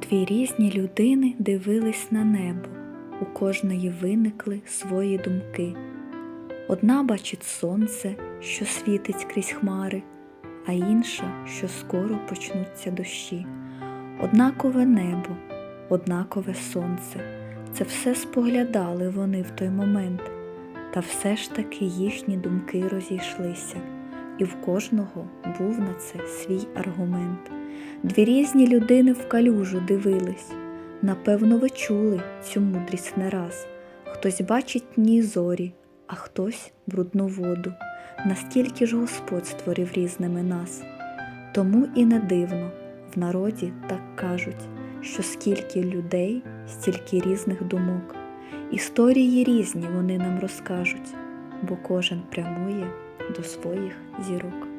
Дві різні людини дивились на небо, у кожної виникли свої думки. Одна бачить сонце, що світить крізь хмари, а інша, що скоро почнуться дощі. Однакове небо, однакове сонце. Це все споглядали вони в той момент, та все ж таки їхні думки розійшлися, і в кожного був на це свій аргумент. Дві різні людини в калюжу дивились. Напевно, ви чули цю мудрість не раз. Хтось бачить дні зорі, а хтось брудну воду. Настільки ж Господь створив різними нас. Тому і не дивно, в народі так кажуть, що скільки людей, стільки різних думок. Історії різні вони нам розкажуть, бо кожен прямує до своїх зірок.